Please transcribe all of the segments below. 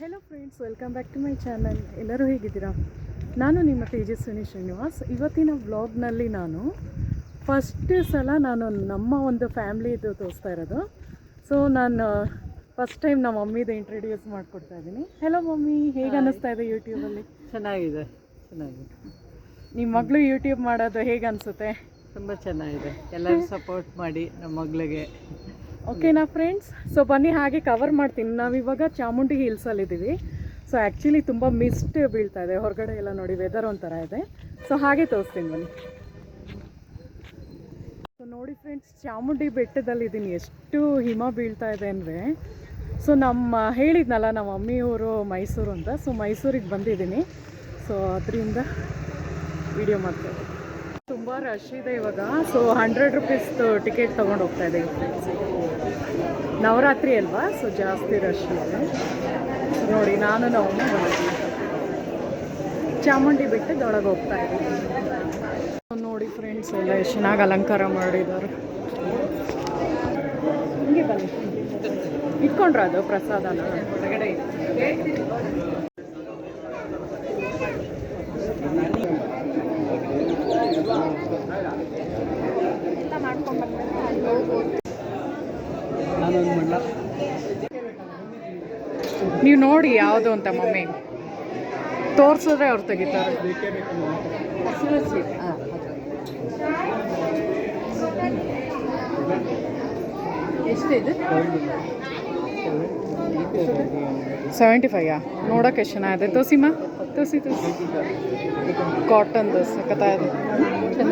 Hello friends welcome back to my channel ಎಲ್ಲರೂ ಹೇಗಿದ್ದೀರಾ? ನಾನು ನಿಮ್ಮ ತೇಜಸ್ವಿನಿ ಶ್ರೀನಿವಾಸ್. ಇವತ್ತಿನ ವ್ಲಾಗ್ನಲ್ಲಿ ನಾನು ಫಸ್ಟ್ ಸಲ ನಾನು ನಮ್ಮ ಒಂದು ಫ್ಯಾಮ್ಲಿದು ತೋರಿಸ್ತಾ ಇರೋದು. ಸೊ ನಾನು ಫಸ್ಟ್ ಟೈಮ್ ನಮ್ಮ ಮಮ್ಮಿದು ಇಂಟ್ರೊಡ್ಯೂಸ್ ಮಾಡಿಕೊಡ್ತಾ ಇದ್ದೀನಿ. ಹೆಲೋ ಮಮ್ಮಿ ಹೇಗೆ ಅನ್ನಿಸ್ತಾ ಇದೆ ಯೂಟ್ಯೂಬಲ್ಲಿ ಚೆನ್ನಾಗಿದೆ ಚೆನ್ನಾಗಿದೆ. ನಿಮ್ಮ ಮಗಳು ಯೂಟ್ಯೂಬ್ ಮಾಡೋದು ಹೇಗೆ ಅನಿಸುತ್ತೆ? ತುಂಬ ಚೆನ್ನಾಗಿದೆ. ಎಲ್ಲರೂ ಸಪೋರ್ಟ್ ಮಾಡಿ ನಮ್ಮ ಮಗಳಿಗೆ. ಓಕೆನಾ ಫ್ರೆಂಡ್ಸ್ ಸೊ ಬನ್ನಿ, ಹಾಗೆ ಕವರ್ ಮಾಡ್ತೀನಿ. ನಾವಿವಾಗ ಚಾಮುಂಡಿ ಹಿಲ್ಸಲ್ಲಿದ್ದೀವಿ ಸೊ ಆ್ಯಕ್ಚುಲಿ ತುಂಬ ಮಿಸ್ಟ್ ಬೀಳ್ತಾ ಇದೆ. ಹೊರಗಡೆ ಎಲ್ಲ ನೋಡಿ ವೆದರ್ ಒಂಥರ ಇದೆ. ಸೊ ಹಾಗೆ ತೋರಿಸ್ತೀನಿ ಬನ್ನಿ. ಸೊ ನೋಡಿ ಫ್ರೆಂಡ್ಸ್ ಚಾಮುಂಡಿ ಬೆಟ್ಟದಲ್ಲಿದ್ದೀನಿ ಎಷ್ಟು ಹಿಮ ಬೀಳ್ತಾ ಇದೆ ಅಂದರೆ. ಸೊ ನಮ್ಮ, ಹೇಳಿದ್ನಲ್ಲ, ನಮ್ಮ ಮಮ್ಮಿಯವರು ಮೈಸೂರು ಅಂತ. ಸೊ ಮೈಸೂರಿಗೆ ಬಂದಿದ್ದೀನಿ. ಸೊ ಅದರಿಂದ ವಿಡಿಯೋ ಮಾಡ್ತಾ ಇದ್ದೀನಿ. ತುಂಬ ರಶ್ ಇದೆ ಇವಾಗ. ಸೊ ಹಂಡ್ರೆಡ್ ರುಪೀಸ್ದು ಟಿಕೆಟ್ ತೊಗೊಂಡು ಹೋಗ್ತಾ ಇದೆ ನವರಾತ್ರಿ ಅಲ್ವಾ? ಸೊ ಜಾಸ್ತಿ ರಶ್ ಇದೆ ನೋಡಿ, ನಾನು ನಾವು ಚಾಮುಂಡಿ ಚಾಮುಂಡಿ ಬೆಟ್ಟದೊಳಗೆ ಹೋಗ್ತಾ ಇದ್ದೀವಿ ನೋಡಿ ಫ್ರೆಂಡ್ಸ್ ಎಲ್ಲ ಎಷ್ಟು ಚೆನ್ನಾಗಿ ಅಲಂಕಾರ ಮಾಡಿದ್ದಾರೆ. ಹಿಂಗೆ ಬನ್ನಿ. ಇಟ್ಕೊಂಡ್ರ ಅದು ಪ್ರಸಾದನ? ಹೊರಗಡೆ ನೀವು ನೋಡಿ ಯಾವುದು ಅಂತ ಮಮ್ಮಿ. ತೋರಿಸಿದ್ರೆ ಅವ್ರು ತೆಗಿತಾರೆ. ಎಷ್ಟಿದೆ ಸೆವೆಂಟಿ ಫೈಯಾ ನೋಡೋಕೆ ಎಷ್ಟು ಚೆನ್ನಾಗಿದೆ. ತೋಸಿಮ್ಮ ತೋಸಿ ತೋಸಿ. ಕಥಾ ಇದೆ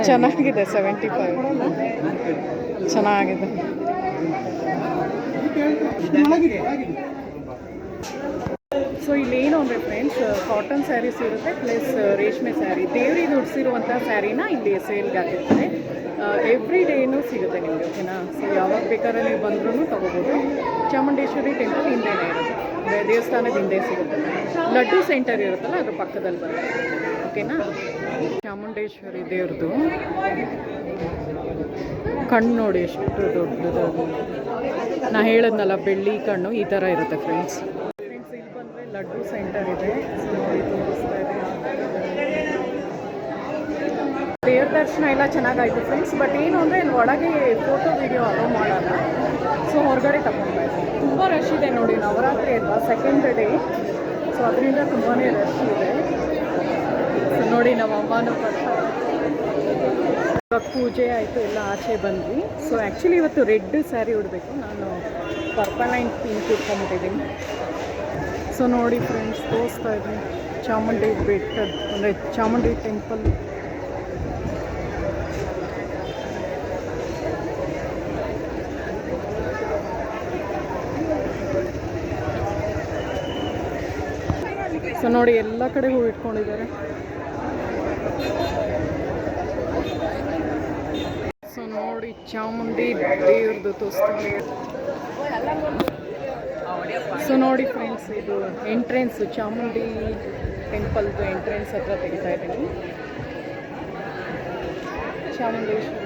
ಚೆನ್ನಾಗಿದೆ ಸೆವೆಂಟಿ ಫೈವ್. ಚೆನ್ನಾಗಿದೆ. ಸೊ ಇಲ್ಲೇನು ಅಂದರೆ ಫ್ರೆಂಡ್ಸ್ ಕಾಟನ್ ಸ್ಯಾರೀಸ್ ಇರುತ್ತೆ ಪ್ಲಸ್ ರೇಷ್ಮೆ ಸ್ಯಾರಿ ದೇವ್ರಿಗೆ ಉಡಿಸಿರುವಂಥ ಸ್ಯಾರಿನ ಇಲ್ಲಿ ಸೇಲ್ಗೆ ಆಗಿರ್ತದೆ ಎವ್ರಿ ಡೇನೂ ಸಿಗುತ್ತೆ ನಿಮಗೆ ಓಕೆನಾ ಸೊ ಯಾವಾಗ ಬೇಕಾದ್ರೆ ನೀವು ಬಂದ್ರೂ ತೊಗೋಬೋದು. ಚಾಮುಂಡೇಶ್ವರಿ ಟೆಂಪಲ್ ಹಿಂದೆನೇ ಇರುತ್ತೆ. ದೇವಸ್ಥಾನದ ಹಿಂದೆ ಸಿಗುತ್ತೆ. ಲಡ್ಡು ಸೆಂಟರ್ ಇರುತ್ತಲ್ಲ ಅದ್ರ ಪಕ್ಕದಲ್ಲಿ ಬರುತ್ತೆ. ಓಕೆನಾ ಚಾಮುಂಡೇಶ್ವರಿ ದೇವ್ರದ್ದು ಕಣ್ಣು ನೋಡಿ ಎಷ್ಟು ದೊಡ್ಡದಾಗಿ. ನಾ ಹೇಳಿದ್ನಲ್ಲ ಬೆಳ್ಳಿ ಕಣ್ಣು ಈ ಥರ ಇರುತ್ತೆ ಫ್ರೆಂಡ್ಸ್ ಫ್ರೆಂಡ್ಸ್ ಇಲ್ಲಿ ಬಂದರೆ ಲಡ್ಡು ಸೆಂಟರ್ ಇದೆ. ದೇವ್ರ ದರ್ಶನ ಎಲ್ಲ ಚೆನ್ನಾಗಾಯಿತು ಫ್ರೆಂಡ್ಸ್ ಬಟ್ ಏನು ಅಂದರೆ ಇಲ್ಲಿ ಒಳಗೆ ಫೋಟೋ ವಿಡಿಯೋ ಅಲೋ ಮಾಡಲ್ಲ. ಸೊ ಹೊರಗಡೆ ಇದ್ದೀನಿ ತುಂಬ ರಶ್ ಇದೆ ನೋಡಿ, ನವರಾತ್ರಿ ಅಲ್ವಾ? ಸೆಕೆಂಡ್ ಡೇ ಸೊ ಅದರಿಂದ ತುಂಬಾ ರಶ್ ಇದೆ. ಸೊ ನೋಡಿ ನಮ್ಮ ಅಮ್ಮನ ಬರ್ತಾರೆ ಇವಾಗ ಪೂಜೆ ಆಯಿತು, ಎಲ್ಲ ಆಚೆ ಬಂದ್ವಿ. ಸೊ ಆ್ಯಕ್ಚುಲಿ ಇವತ್ತು ರೆಡ್ ಸ್ಯಾರಿ ಉಡಬೇಕು. ನಾನು ಪರ್ಪಲ್ ಆ್ಯಂಡ್ ಪಿಂಕ್ ಉಟ್ಕೊಂಬಿಟ್ಟಿದ್ದೀನಿ ಸೊ ನೋಡಿ ಫ್ರೆಂಡ್ಸ್ ತೋರಿಸ್ತಾ ಇದ್ದೀನಿ. ಚಾಮುಂಡಿ ಬೆಟ್ಟದ, ಅಂದರೆ ಚಾಮುಂಡಿ ಟೆಂಪಲ್ ಸೊ ನೋಡಿ ಎಲ್ಲ ಕಡೆ ಹೂ ಇಟ್ಕೊಂಡಿದ್ದಾರೆ. ಸೊ ನೋಡಿ ಚಾಮುಂಡಿ ದೇವ್ರದ್ದು ತೋರಿಸ್ತಾರೆ ಸೊ ನೋಡಿ ಫ್ರೆಂಡ್ಸ್ ಇದು ಎಂಟ್ರೆನ್ಸ್ ಚಾಮುಂಡಿ ಟೆಂಪಲ್ದು ಎಂಟ್ರೆನ್ಸ್ ಹತ್ರ ತೆಗಿತಾ ಇದ್ದೀನಿ. ಚಾಮುಂಡೇಶ್ವರಿ.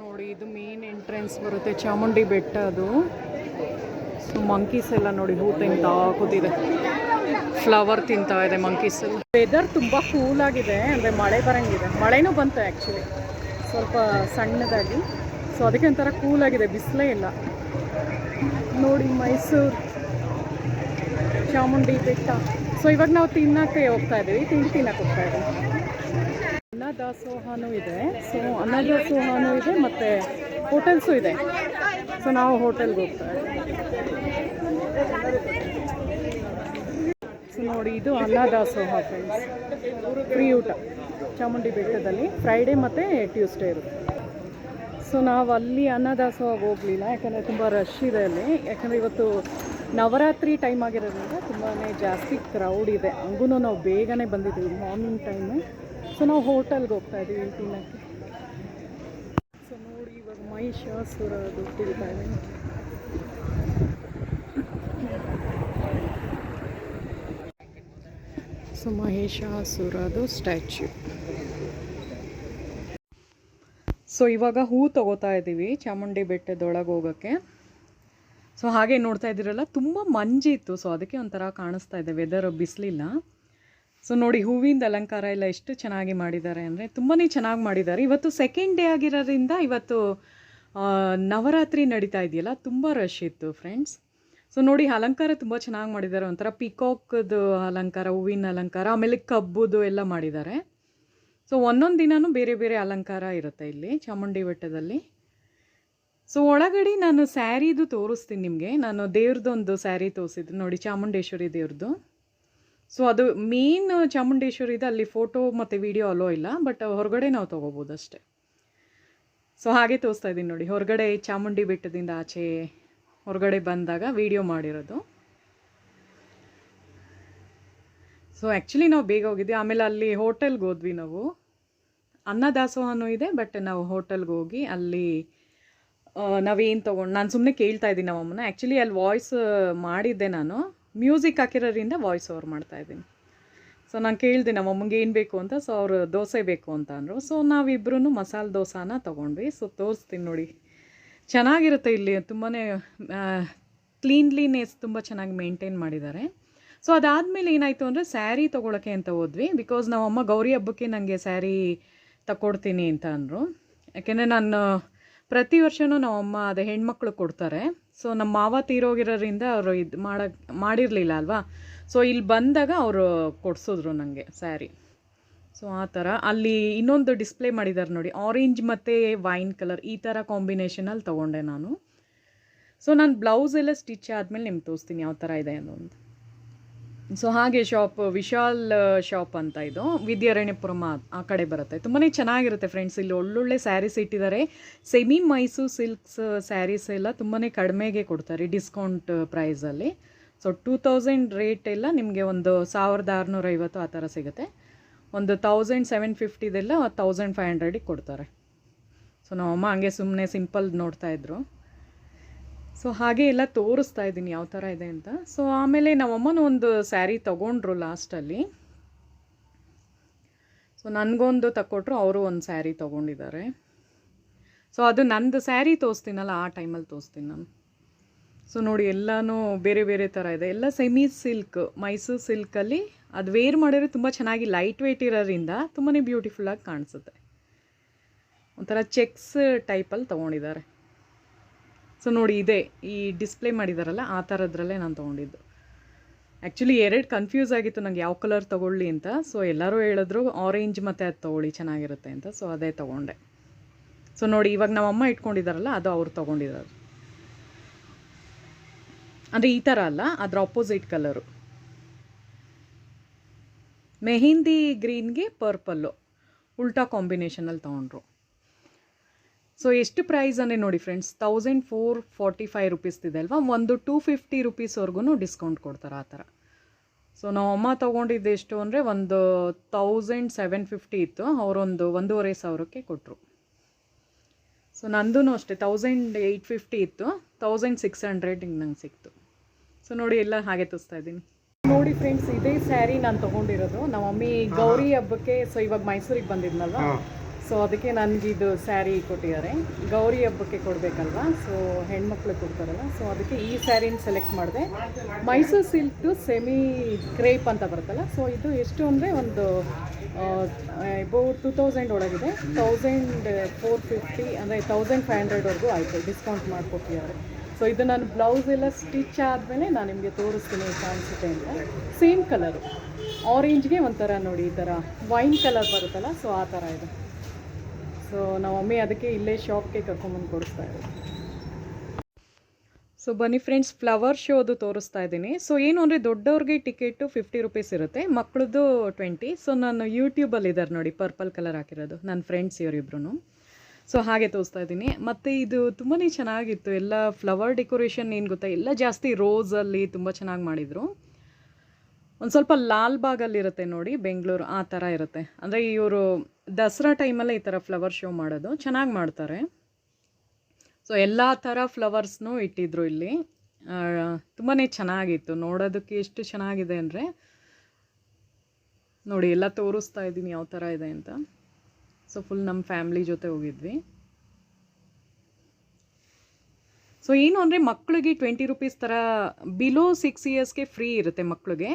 ನೋಡಿ, ಇದು ಮೇನ್ ಎಂಟ್ರೆನ್ಸ್ ಬರುತ್ತೆ, ಚಾಮುಂಡಿ ಬೆಟ್ಟ ಅದು. ಸೊ ಮಂಕೀಸ್ ಎಲ್ಲ ನೋಡಿ, ಹೂ ತಿಂತಾ ಕೂತಿದೆ. ಫ್ಲವರ್ ತಿಂತಾ ಇದೆ ಮಂಕೀಸ್ ಎಲ್ಲ. ವೆದರ್ ತುಂಬ ಕೂಲ್ ಆಗಿದೆ, ಅಂದರೆ ಮಳೆ ಬರಂಗಿದೆ. ಮಳೆನೂ ಬಂತು ಆ್ಯಕ್ಚುಲಿ ಸ್ವಲ್ಪ ಸಣ್ಣದಾಗಿ. ಸೊ ಅದಕ್ಕೆ ಒಂಥರ ಕೂಲ್ ಆಗಿದೆ, ಬಿಸಿಲೇ ಇಲ್ಲ. ನೋಡಿ ಮೈಸೂರು ಚಾಮುಂಡಿ ಬೆಟ್ಟ. ಸೊ ಇವಾಗ ನಾವು ತಿನ್ನಕ್ಕೆ ಹೋಗ್ತಾ ಇದ್ದೀವಿ. ತಿಂಡಿ ತಿನ್ನಕ್ಕೆ ಹೋಗ್ತಾ ಇದ್ದೀವಿ. ಅನ್ನದಾಸೋಹನೂ ಇದೆ. ಸೊ ಅನ್ನದಾಸೋಹನೂ ಇದೆ ಮತ್ತು ಹೋಟೆಲ್ಸು ಇದೆ. ಸೊ ನಾವು ಹೋಟೆಲ್ಗೆ ಹೋಗ್ತಾ ಇದ್ದೀವಿ. ಸೊ ನೋಡಿ, ಇದು ಅನ್ನದಾಸೋಹ ಫ್ರೆಂಡ್ಸ್ ಫ್ರೀ ಊಟ. ಚಾಮುಂಡಿ ಬೆಟ್ಟದಲ್ಲಿ. ಫ್ರೈಡೇ ಮತ್ತು ಟ್ಯೂಸ್ಡೇ ಇರುತ್ತೆ. ಸೊ ನಾವು ಅಲ್ಲಿ ಅನ್ನದಾಸೋಹ ಹೋಗಲಿಲ್ಲ, ಯಾಕಂದರೆ ತುಂಬ ರಶ್ ಇದೆ ಅಲ್ಲಿ. ಯಾಕಂದರೆ ಇವತ್ತು ನವರಾತ್ರಿ ಟೈಮ್ ಆಗಿರೋದ್ರಿಂದ ತುಂಬಾ ಜಾಸ್ತಿ ಕ್ರೌಡ್ ಇದೆ. ಹಂಗೂ ನಾವು ಬೇಗನೆ ಬಂದಿದ್ದೀವಿ ಮಾರ್ನಿಂಗ್ ಟೈಮು ಸೊ ನಾವು ಹೋಟೆಲ್ಗೆ ಹೋಗ್ತಾ ಇದ್ದೀವಿ ತಿನ್ನೋಕ್ಕೆ ಸೊ ನೋಡಿ ಇವಾಗ ಮಹಿಷಾಸುರ ತಿಳ್ತಾ ಇದೆ. ಸೊ ಮಹಿಷಾಸುರದು ಸ್ಟ್ಯಾಚ್ಯೂ ಸೊ ಇವಾಗ ಹೂ ತಗೋತಾ ಇದ್ದೀವಿ ಚಾಮುಂಡಿ ಬೆಟ್ಟದೊಳಗೆ ಹೋಗೋಕ್ಕೆ. ಸೊ ಹಾಗೆ ನೋಡ್ತಾ ಇದ್ದೀರಲ್ಲ, ತುಂಬ ಮಂಜಿತ್ತು ಸೊ ಅದಕ್ಕೆ ಒಂಥರ ಕಾಣಿಸ್ತಾ ಇದೆ ವೆದರ್ ಬಿಸಿಲಿಲ್ಲ. ಸೊ ನೋಡಿ, ಹೂವಿಂದ ಅಲಂಕಾರ ಎಲ್ಲ ಎಷ್ಟು ಚೆನ್ನಾಗಿ ಮಾಡಿದ್ದಾರೆ ಅಂದರೆ ತುಂಬಾ ಚೆನ್ನಾಗಿ ಮಾಡಿದ್ದಾರೆ. ಇವತ್ತು ಸೆಕೆಂಡ್ ಡೇ ಆಗಿರೋದ್ರಿಂದ ಇವತ್ತು ನವರಾತ್ರಿ ನಡೀತಾ ಇದೆಯಲ್ಲ, ತುಂಬ ರಶ್ ಇತ್ತು ಫ್ರೆಂಡ್ಸ್ ಸೊ ನೋಡಿ, ಅಲಂಕಾರ ತುಂಬ ಚೆನ್ನಾಗಿ ಮಾಡಿದ್ದಾರೆ. ಒಂಥರ ಪಿಕಾಕ್ದು ಅಲಂಕಾರ, ಹೂವಿನ ಅಲಂಕಾರ, ಆಮೇಲೆ ಕಬ್ಬುದು ಎಲ್ಲ ಮಾಡಿದ್ದಾರೆ. ಸೊ ಒಂದೊಂದು ದಿನವೂ ಬೇರೆ ಬೇರೆ ಅಲಂಕಾರ ಇರುತ್ತೆ ಇಲ್ಲಿ, ಚಾಮುಂಡಿ ಬೆಟ್ಟದಲ್ಲಿ. ಸೊ ಒಳಗಡೆ ನಾನು ಸ್ಯಾರಿದು ತೋರಿಸ್ತೀನಿ ನಿಮಗೆ. ನಾನು ದೇವ್ರದ್ದೊಂದು ಸ್ಯಾರಿ ತೋರಿಸಿದ್ದು, ನೋಡಿ ಚಾಮುಂಡೇಶ್ವರಿ ದೇವ್ರದ್ದು. ಸೊ ಅದು ಮೇನ್ ಚಾಮುಂಡೇಶ್ವರಿದು ಅಲ್ಲಿ ಫೋಟೋ ಮತ್ತು ವಿಡಿಯೋ ಅಲೋ ಇಲ್ಲ ಬಟ್ ಹೊರಗಡೆ ನಾವು ತೊಗೋಬೋದು ಅಷ್ಟೇ. ಸೊ ಹಾಗೆ ತೋರಿಸ್ತಾ ಇದ್ದೀನಿ ನೋಡಿ, ಹೊರಗಡೆ ಚಾಮುಂಡಿ ಬೆಟ್ಟದಿಂದ ಆಚೆ ಹೊರಗಡೆ ಬಂದಾಗ ವಿಡಿಯೋ ಮಾಡಿರೋದು. ಸೊ ಆ್ಯಕ್ಚುಲಿ ನಾವು ಬೇಗ ಹೋಗಿದ್ವಿ. ಆಮೇಲೆ ಅಲ್ಲಿ ಹೋಟೆಲ್ಗೆ ಹೋದ್ವಿ ನಾವು. ಅನ್ನದಾಸೋಹನೂ ಇದೆ ಬಟ್ ನಾವು ಹೋಟೆಲ್ಗೆ ಹೋಗಿ ಅಲ್ಲಿ ನಾವೇನು ತೊಗೊಂಡು ನಾನು ಸುಮ್ಮನೆ ಕೇಳ್ತಾ ಇದ್ದೀನಿ ನಮ್ಮಮ್ಮನ ಆ್ಯಕ್ಚುಲಿ ಅಲ್ಲಿ ವಾಯ್ಸ್ ಮಾಡಿದ್ದೆ ನಾನು. ಮ್ಯೂಸಿಕ್ ಹಾಕಿರೋದ್ರಿಂದ ವಾಯ್ಸ್ ಓವರ್ ಮಾಡ್ತಾ ಇದ್ದೀನಿ. ಸೊ ನಾನು ಕೇಳಿದೆ ನಮ್ಮಮ್ಮಂಗೆ ಏನು ಬೇಕು ಅಂತ. ಸೊ ಅವರು ದೋಸೆ ಬೇಕು ಅಂತ ಅಂದರು. ಸೊ ನಾವಿಬ್ಬರೂ ಮಸಾಲೆ ದೋಸಾನ ತೊಗೊಂಡ್ವಿ. ಸೊ ತೋರಿಸ್ತೀನಿ ನೋಡಿ. ಚೆನ್ನಾಗಿರುತ್ತೆ ಇಲ್ಲಿ. ತುಂಬಾ ಕ್ಲೀನ್ಲಿನೆಸ್ ತುಂಬ ಚೆನ್ನಾಗಿ ಮೇಂಟೈನ್ ಮಾಡಿದ್ದಾರೆ. ಸೊ ಅದಾದಮೇಲೆ ಏನಾಯಿತು ಅಂದರೆ ಸ್ಯಾರಿ ತೊಗೊಳಕ್ಕೆ ಅಂತ ಹೋದ್ವಿ. ಬಿಕಾಸ್ ನಮ್ಮಮ್ಮ ಗೌರಿ ಹಬ್ಬಕ್ಕೆ ನನಗೆ ಸ್ಯಾರಿ ತಗೊಡ್ತೀನಿ ಅಂತ ಅಂದರು. ಯಾಕೆಂದರೆ ನಾನು ಪ್ರತಿ ವರ್ಷವೂ ನಮ್ಮಮ್ಮ ಅದೇ ಹೆಣ್ಮಕ್ಳು ಕೊಡ್ತಾರೆ. ಸೊ ನಮ್ಮ ಮಾವ ತೀರೋಗಿರೋದ್ರಿಂದ ಅವರು ಇದು ಮಾಡಕ್ಕೆ ಮಾಡಿರಲಿಲ್ಲ ಅಲ್ವಾ? ಸೊ ಇಲ್ಲಿ ಬಂದಾಗ ಅವರು ಕೊಡಿಸಿದ್ರು ನನಗೆ ಸ್ಯಾರಿ. ಸೊ ಆ ಥರ ಅಲ್ಲಿ ಇನ್ನೊಂದು ಡಿಸ್ಪ್ಲೇ ಮಾಡಿದ್ದಾರೆ ನೋಡಿ ಆರೆಂಜ್ ಮತ್ತು ವೈನ್ ಕಲರ್ ಈ ಥರ ಕಾಂಬಿನೇಷನಲ್ಲಿ ತೊಗೊಂಡೆ ನಾನು. ಸೊ ನಾನು ಬ್ಲೌಸ್ ಎಲ್ಲ ಸ್ಟಿಚ್ ಆದಮೇಲೆ ನಿಮ್ಗೆ ತೋರಿಸ್ತೀನಿ ಯಾವ ಥರ ಇದೆ ಅನ್ನೋದು. ಸೊ ಹಾಗೆ ಶಾಪ್ ವಿಶಾಲ್ ಶಾಪ್ ಅಂತ ಇದು. ವಿದ್ಯಾರಣ್ಯಪುರಮ ಆ- ಕಡೆ ಬರುತ್ತೆ. ತುಂಬಾ ಚೆನ್ನಾಗಿರುತ್ತೆ ಫ್ರೆಂಡ್ಸ್ ಇಲ್ಲಿ ಒಳ್ಳೊಳ್ಳೆ ಸ್ಯಾರೀಸ್ ಇಟ್ಟಿದ್ದಾರೆ. ಸೆಮಿ ಮೈಸೂರು ಸಿಲ್ಕ್ಸ್ ಸ್ಯಾರೀಸ್ ಎಲ್ಲ ತುಂಬಾ ಕಡಿಮೆಗೆ ಕೊಡ್ತಾರೆ ಡಿಸ್ಕೌಂಟ್ ಪ್ರೈಸಲ್ಲಿ ಸೊ ಟೂ ತೌಸಂಡ್ ರೇಟ್ ಎಲ್ಲ ನಿಮಗೆ ಒಂದು ಸಾವಿರದ ಆರುನೂರೈವತ್ತು ಆ ಥರ ಸಿಗುತ್ತೆ. ಒಂದು ತೌಸಂಡ್ ಸೆವೆನ್ ಫಿಫ್ಟಿದೆಲ್ಲ ತೌಸಂಡ್ ಫೈವ್ ಹಂಡ್ರೆಡಿಗೆ ಕೊಡ್ತಾರೆ. ಸೊ ನಮ್ಮಮ್ಮ ಹಂಗೆ ಸುಮ್ಮನೆ ಸಿಂಪಲ್ ನೋಡ್ತಾ ಇದ್ರು. ಸೊ ಹಾಗೆ ಎಲ್ಲ ತೋರಿಸ್ತಾ ಇದ್ದೀನಿ ಯಾವ ಥರ ಇದೆ ಅಂತ. ಸೊ ಆಮೇಲೆ ನಮ್ಮಮ್ಮನ ಒಂದು ಸ್ಯಾರಿ ತೊಗೊಂಡ್ರು ಲಾಸ್ಟಲ್ಲಿ. ಸೊ ನನಗೊಂದು ತಕ್ಕೊಟ್ರು ಅವರು ಒಂದು ಸ್ಯಾರಿ ತೊಗೊಂಡಿದ್ದಾರೆ. ಸೊ ಅದು ನಂದು ಸ್ಯಾರಿ ತೋರಿಸ್ತೀನಲ್ಲ, ಆ ಟೈಮಲ್ಲಿ ತೋರಿಸ್ತೀನಿ ನಾನು. ಸೊ ನೋಡಿ, ಎಲ್ಲನೂ ಬೇರೆ ಬೇರೆ ಥರ ಇದೆ. ಎಲ್ಲ ಸೆಮಿ ಸಿಲ್ಕ್, ಮೈಸೂರು ಸಿಲ್ಕಲ್ಲಿ. ಅದು ವೇರ್ ಮಾಡಿದ್ರೆ ತುಂಬ ಚೆನ್ನಾಗಿ ಲೈಟ್ ವೆಯ್ಟ್ ಇರೋದ್ರಿಂದ ತುಂಬಾ ಬ್ಯೂಟಿಫುಲ್ಲಾಗಿ ಕಾಣಿಸುತ್ತೆ. ಒಂಥರ ಚೆಕ್ಸ್ ಟೈಪಲ್ಲಿ ತೊಗೊಂಡಿದ್ದಾರೆ. ಸೊ ನೋಡಿ ಇದೆ, ಈ ಡಿಸ್ಪ್ಲೇ ಮಾಡಿದಾರಲ್ಲ, ಆ ಥರದ್ರಲ್ಲೇ ನಾನು ತೊಗೊಂಡಿದ್ದು. ಆ್ಯಕ್ಚುಲಿ ಎರಡು ಕನ್ಫ್ಯೂಸ್ ಆಗಿತ್ತು, ನಂಗೆ ಯಾವ ಕಲರ್ ತೊಗೊಳ್ಳಿ ಅಂತ. ಸೊ ಎಲ್ಲರೂ ಹೇಳಿದ್ರು ಆರೆಂಜ್ ಮತ್ತು ಅದು ತೊಗೊಳ್ಳಿ, ಚೆನ್ನಾಗಿರುತ್ತೆ ಅಂತ. ಸೊ ಅದೇ ತೊಗೊಂಡೆ. ಸೊ ನೋಡಿ, ಇವಾಗ ನಮ್ಮ ಅಮ್ಮ ಇಟ್ಕೊಂಡಿದ್ದಾರಲ್ಲ ಅದು ಅವ್ರು ತೊಗೊಂಡಿದ್ದಾರೆ ಅಂದರೆ, ಈ ಥರ ಅಲ್ಲ, ಅದರ ಅಪೋಸಿಟ್ ಕಲರು ಮೆಹಿಂದಿ ಗ್ರೀನ್ಗೆ ಪರ್ಪಲ್ಲು ಉಲ್ಟಾ ಕಾಂಬಿನೇಷನಲ್ಲಿ ತೊಗೊಂಡ್ರು. ಸೊ ಎಷ್ಟು ಪ್ರೈಸ್ ಅಂದರೆ ನೋಡಿ friends thousand four forty five ರುಪೀಸ್ದಿದೆ ಅಲ್ವಾ? ಒಂದು ಟೂ ಫಿಫ್ಟಿ ರುಪೀಸ್ವರೆಗೂ ಡಿಸ್ಕೌಂಟ್ ಕೊಡ್ತಾರೆ ಆ ಥರ. ಸೊ ನಾವು ಅಮ್ಮ ತೊಗೊಂಡಿದ್ದು ಎಷ್ಟು ಅಂದರೆ ಒಂದು ತೌಸಂಡ್ ಸೆವೆನ್ ಫಿಫ್ಟಿ ಇತ್ತು. ಅವರೊಂದು ಒಂದೂವರೆ ಸಾವಿರಕ್ಕೆ ಕೊಟ್ಟರು ಸೊ ನಂದೂ ಅಷ್ಟೇ ತೌಸಂಡ್ ಏಯ್ಟ್ ಫಿಫ್ಟಿ ಇತ್ತು. ತೌಸಂಡ್ ಸಿಕ್ಸ್ ಹಂಡ್ರೆಡ್ ಹಿಂಗೆ ನಂಗೆ ಸಿಕ್ತು. ಸೊ ನೋಡಿ ಎಲ್ಲ ಹಾಗೆ ತೋರಿಸ್ತಾ ಇದ್ದೀನಿ. ನೋಡಿ ಫ್ರೆಂಡ್ಸ್ ಇದೇ ಸ್ಯಾರಿ ನಾನು ತೊಗೊಂಡಿರೋದು. ನಮ್ಮ ಮಮ್ಮಿ ಗೌರಿ ಹಬ್ಬಕ್ಕೆ ಸೊ ಇವಾಗ ಮೈಸೂರಿಗೆ ಬಂದಿದ್ನಲ್ವಾ? ಸೊ ಅದಕ್ಕೆ ನನಗೆ ಇದು ಸ್ಯಾರಿ ಕೊಟ್ಟಿದ್ದಾರೆ. ಗೌರಿ ಹಬ್ಬಕ್ಕೆ ಕೊಡಬೇಕಲ್ವಾ? ಸೊ ಹೆಣ್ಮಕ್ಳು ಕೊಡ್ತಾರಲ್ಲ? ಸೊ ಅದಕ್ಕೆ ಈ ಸ್ಯಾರಿನ ಸೆಲೆಕ್ಟ್ ಮಾಡಿದೆ. ಮೈಸೂರು ಸಿಲ್ಕ್ದು ಸೆಮಿ ಕ್ರೇಪ್ ಅಂತ ಬರುತ್ತಲ್ಲ? ಸೊ ಇದು ಎಷ್ಟು ಅಂದರೆ ಒಂದು ಅಬೌಟ್ ಟೂ ತೌಸಂಡ್ ಒಳಗಿದೆ. ತೌಸಂಡ್ ಫೋರ್ ಫಿಫ್ಟಿ ಅಂದರೆ ತೌಸಂಡ್ ಫೈವ್ ಹಂಡ್ರೆಡ್ವರೆಗೂ ಆಯಿತು. ಡಿಸ್ಕೌಂಟ್ ಮಾಡಿಕೊಟ್ಟಿದ್ದಾರೆ. ಸೊ ಇದು ನಾನು ಬ್ಲೌಸ್ ಎಲ್ಲ ಸ್ಟಿಚ್ ಆದಮೇಲೆ ನಾನು ನಿಮಗೆ ತೋರಿಸ್ತೀನಿ ಕಾಣಿಸುತ್ತೆ ಅಂತ. ಸೇಮ್ ಕಲರು ಆರೆಂಜ್ಗೆ ಒಂಥರ ನೋಡಿ, ಈ ಥರ ವೈನ್ ಕಲರ್ ಬರುತ್ತಲ್ಲ? ಸೊ ಆ ಥರ ಇದೆ. ಸೊ ನಾವು ಮಮ್ಮಿ ಅದಕ್ಕೆ ಇಲ್ಲೇ ಶಾಪ್ಗೆ ಕರ್ಕೊಂಬಂದು ಕೊಡಿಸ್ತಾ ಇರೋದು. ಸೊ ಬನ್ನಿ ಫ್ರೆಂಡ್ಸ್ ಫ್ಲವರ್ ಶೋ ಅದು ತೋರಿಸ್ತಾ ಇದ್ದೀನಿ. ಸೊ ಏನು ಅಂದರೆ ದೊಡ್ಡವ್ರಿಗೆ ಟಿಕೆಟು ಫಿಫ್ಟಿ ರುಪೀಸ್ ಇರುತ್ತೆ ಮಕ್ಕಳದ್ದು ಟ್ವೆಂಟಿ ಸೊ ನಾನು ಯೂಟ್ಯೂಬಲ್ಲಿ ಇದ್ದಾರೆ ನೋಡಿ ಪರ್ಪಲ್ ಕಲರ್ ಹಾಕಿರೋದು ನನ್ನ ಫ್ರೆಂಡ್ಸ್ ಇವರಿಬ್ರು ಸೊ ಹಾಗೆ ತೋರಿಸ್ತಾ ಇದ್ದೀನಿ. ಮತ್ತು ಇದು ತುಂಬಾ ಚೆನ್ನಾಗಿತ್ತು, ಎಲ್ಲ ಫ್ಲವರ್ ಡೆಕೋರೇಷನ್ ಏನು ಗೊತ್ತಾ, ಎಲ್ಲ ಜಾಸ್ತಿ ರೋಸಲ್ಲಿ ತುಂಬ ಚೆನ್ನಾಗಿ ಮಾಡಿದರು. ಒಂದು ಸ್ವಲ್ಪ ಲಾಲ್ ಬಾಗಲ್ಲಿರುತ್ತೆ ನೋಡಿ, ಬೆಂಗಳೂರು, ಆ ಥರ ಇರುತ್ತೆ. ಅಂದರೆ ಇವರು ದಸರಾ ಟೈಮಲ್ಲೇ ಈ ಥರ ಫ್ಲವರ್ ಶೋ ಮಾಡೋದು, ಚೆನ್ನಾಗಿ ಮಾಡ್ತಾರೆ. ಸೊ ಎಲ್ಲ ಥರ ಫ್ಲವರ್ಸ್ನೂ ಇಟ್ಟಿದ್ರು ಇಲ್ಲಿ. ತುಂಬಾ ಚೆನ್ನಾಗಿತ್ತು. ನೋಡೋದಕ್ಕೆ ಎಷ್ಟು ಚೆನ್ನಾಗಿದೆ ಅಂದರೆ, ನೋಡಿ, ಎಲ್ಲ ತೋರಿಸ್ತಾ ಇದ್ದೀನಿ ಯಾವ ಥರ ಇದೆ ಅಂತ. ಸೊ ಫುಲ್ ನಮ್ಮ ಫ್ಯಾಮ್ಲಿ ಜೊತೆ ಹೋಗಿದ್ವಿ. ಸೊ ಏನು ಅಂದರೆ ಮಕ್ಕಳಿಗೆ ಟ್ವೆಂಟಿ ರುಪೀಸ್ ಥರ, ಬಿಲೋ ಸಿಕ್ಸ್ ಇಯರ್ಸ್ಗೆ ಫ್ರೀ ಇರುತ್ತೆ ಮಕ್ಕಳಿಗೆ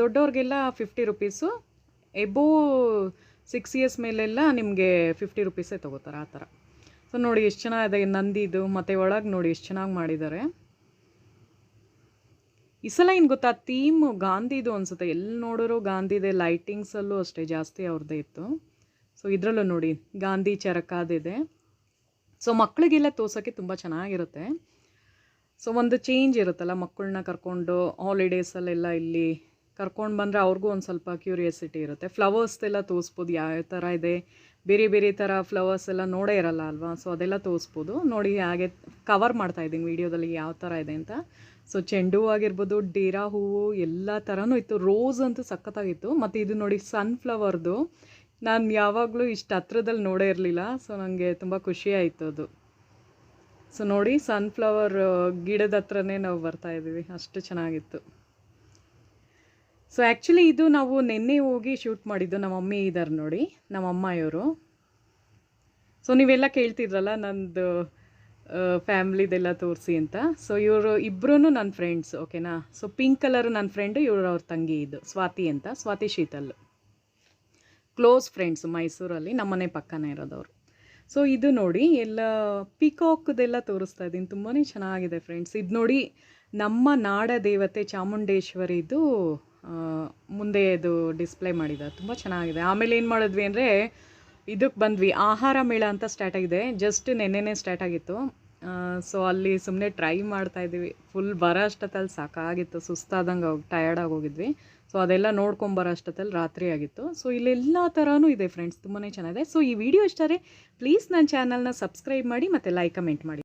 ದೊಡ್ಡವ್ರಿಗೆಲ್ಲ fifty rupees, above six years ಮೇಲೆಲ್ಲ ನಿಮಗೆ ಫಿಫ್ಟಿ ರುಪೀಸೇ ತೊಗೋತಾರೆ ಆ ಥರ. ಸೊ ನೋಡಿ ಎಷ್ಟು ಚೆನ್ನಾಗಿದೆ ನಂದಿದು, ಮತ್ತು ಒಳಗೆ ನೋಡಿ ಎಷ್ಟು ಚೆನ್ನಾಗಿ ಮಾಡಿದ್ದಾರೆ. ಈ ಸಲ ಏನು ಗೊತ್ತಾ ಥೀಮ್ ಗಾಂಧಿದು ಅನ್ಸುತ್ತೆ. ಎಲ್ಲಿ ನೋಡಿದ್ರು ಗಾಂಧಿದೆ ಲೈಟಿಂಗ್ಸಲ್ಲೂ ಅಷ್ಟೇ, ಜಾಸ್ತಿ ಅವ್ರದ್ದೇ ಇತ್ತು. ಸೊ ಇದರಲ್ಲೂ ನೋಡಿ, ಗಾಂಧಿ ಚರಕಾದಿದೆ. ಸೊ ಮಕ್ಕಳಿಗೆಲ್ಲ ತೋರ್ಸೋಕ್ಕೆ ತುಂಬ ಚೆನ್ನಾಗಿರುತ್ತೆ. ಸೊ ಒಂದು ಚೇಂಜ್ ಇರುತ್ತಲ್ಲ ಮಕ್ಕಳನ್ನ ಕರ್ಕೊಂಡು ಹಾಲಿಡೇಸಲ್ಲೆಲ್ಲ ಇಲ್ಲಿ ಕರ್ಕೊಂಡು ಬಂದರೆ ಅವ್ರಿಗೂ ಒಂದು ಸ್ವಲ್ಪ ಕ್ಯೂರಿಯಾಸಿಟಿ ಇರುತ್ತೆ. ಫ್ಲವರ್ಸ್ ಎಲ್ಲ ತೋರಿಸ್ಬೋದು, ಯಾವ ಥರ ಇದೆ, ಬೇರೆ ಬೇರೆ ಥರ ಫ್ಲವರ್ಸ್ ಎಲ್ಲ ನೋಡೇ ಇರಲ್ಲ ಅಲ್ವಾ? ಸೊ ಅದೆಲ್ಲ ತೋರಿಸ್ಬೋದು. ನೋಡಿ, ಹಾಗೆ ಕವರ್ ಮಾಡ್ತಾ ಇದ್ದೀನಿ ವೀಡಿಯೋದಲ್ಲಿ ಯಾವ ಥರ ಇದೆ ಅಂತ. ಸೊ ಚೆಂಡು ಹೂ ಆಗಿರ್ಬೋದು, ಡೇರಾ ಹೂವು, ಎಲ್ಲ ಥರನೂ ಇತ್ತು. ರೋಸ್ ಅಂತೂ ಸಖತ್ತಾಗಿತ್ತು. ಮತ್ತು ಇದು ನೋಡಿ ಸನ್ಫ್ಲವರ್ದು ನಾನು ಯಾವಾಗಲೂ ಇಷ್ಟು ಹತ್ರದಲ್ಲಿ ನೋಡೇ ಇರಲಿಲ್ಲ. ಸೊ ನನಗೆ ತುಂಬ ಖುಷಿ ಆಯಿತು ಅದು. ಸೊ ನೋಡಿ ಸನ್ಫ್ಲವರ್ ಗಿಡದ ಹತ್ರನೇ ನಾವು ಬರ್ತಾ ಇದ್ದೀವಿ. ಅಷ್ಟು ಚೆನ್ನಾಗಿತ್ತು. ಸೊ ಆ್ಯಕ್ಚುಲಿ ಇದು ನಾವು ನಿನ್ನೆ ಹೋಗಿ ಶೂಟ್ ಮಾಡಿದ್ದು ನಮ್ಮ ಮಮ್ಮಿ ಇದ್ದಾರೆ ನೋಡಿ, ನಮ್ಮ ಅಮ್ಮ ಇವರು ಸೊ ನೀವೆಲ್ಲ ಕೇಳ್ತಿದ್ರಲ್ಲ ನಂದು ಫ್ಯಾಮ್ಲಿದೆಲ್ಲ ತೋರಿಸಿ ಅಂತ. ಸೊ ಇವರು ಇಬ್ಬರೂ ನನ್ನ ಫ್ರೆಂಡ್ಸ್ ಓಕೆನಾ ಸೊ ಪಿಂಕ್ ಕಲರ್ ನನ್ನ ಫ್ರೆಂಡು ಇವರು ಅವ್ರ ತಂಗಿ ಇದು, ಸ್ವಾತಿ ಅಂತ, ಸ್ವಾತಿ ಶೀತಲ್. ಕ್ಲೋಸ್ ಫ್ರೆಂಡ್ಸ್ ಮೈಸೂರಲ್ಲಿ, ನಮ್ಮನೆ ಪಕ್ಕನೇ ಇರೋದವರು. ಸೊ ಇದು ನೋಡಿ, ಎಲ್ಲ ಪಿಕಾಕ್ದೆಲ್ಲ ತೋರಿಸ್ತಾ ಇದ್ದೀನಿ ತುಂಬಾ ಚೆನ್ನಾಗಿದೆ ಫ್ರೆಂಡ್ಸ್ ಇದು ನೋಡಿ ನಮ್ಮ ನಾಡ ದೇವತೆ ಚಾಮುಂಡೇಶ್ವರಿದು ಮುಂದೆ ಇದು ಡಿಸ್ಪ್ಲೇ ಮಾಡಿದೆ. ತುಂಬ ಚೆನ್ನಾಗಿದೆ. ಆಮೇಲೆ ಏನು ಮಾಡಿದ್ವಿ ಅಂದರೆ ಇದಕ್ಕೆ ಬಂದ್ವಿ. ಆಹಾರ ಮೇಳ ಅಂತ ಸ್ಟಾರ್ಟ್ ಆಗಿದೆ. ಜಸ್ಟ್ ನೆನ್ನೆನೇ ಸ್ಟಾರ್ಟ್ ಆಗಿತ್ತು. ಸೊ ಅಲ್ಲಿ ಸುಮ್ಮನೆ ಟ್ರೈ ಮಾಡ್ತಾ ಇದ್ದೀವಿ ಫುಲ್ ಬರೋ ಅಷ್ಟೊತ್ತಲ್ಲಿ ಸಾಕಾಗಿತ್ತು. ಸುಸ್ತಾದಂಗೆ ಟಯರ್ಡ್ ಹೋಗಿದ್ವಿ. ಸೊ ಅದೆಲ್ಲ ನೋಡ್ಕೊಂಬರೋ ಅಷ್ಟೊತ್ತಲ್ಲಿ ರಾತ್ರಿ ಆಗಿತ್ತು. ಸೊ ಇಲ್ಲೆಲ್ಲ ಥರನೂ ಇದೆ ಫ್ರೆಂಡ್ಸ್ ತುಂಬಾ ಚೆನ್ನಾಗಿದೆ. ಸೊ ಈ ವಿಡಿಯೋ ಇಷ್ಟಾರೆ ಪ್ಲೀಸ್ ನನ್ನ ಚಾನಲ್ನ ಸಬ್ಸ್ಕ್ರೈಬ್ ಮಾಡಿ ಮತ್ತು ಲೈಕ್ ಕಮೆಂಟ್ ಮಾಡಿ.